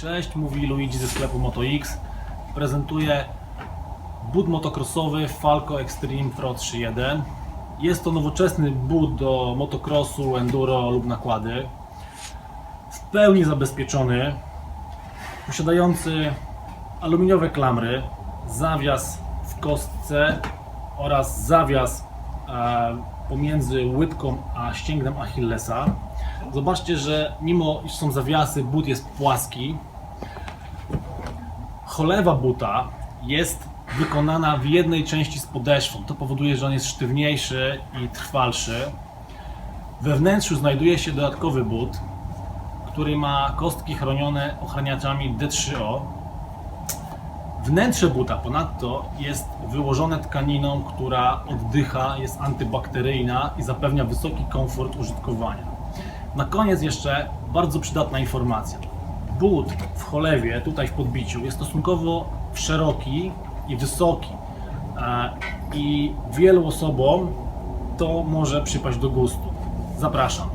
Cześć, mówi Luigi ze sklepu MotoX. Prezentuję but motocrossowy Falco Extreme Pro 3.1. Jest to nowoczesny but do motocrossu, enduro lub nakłady. W pełni zabezpieczony, posiadający aluminiowe klamry, zawias w kostce oraz zawias e, pomiędzy łydką a ścięgnem Achillesa. Zobaczcie, że mimo iż są zawiasy, but jest płaski. Cholewa buta jest wykonana w jednej części z podeszwą. To powoduje, że on jest sztywniejszy i trwalszy. We wnętrzu znajduje się dodatkowy but, który ma kostki chronione ochraniaczami D3O. Wnętrze buta ponadto jest wyłożone tkaniną, która oddycha, jest antybakteryjna i zapewnia wysoki komfort użytkowania. Na koniec jeszcze bardzo przydatna informacja. But w cholewie, tutaj w podbiciu, jest stosunkowo szeroki i wysoki. E, I wielu osobom to może przypaść do gustu. Zapraszam.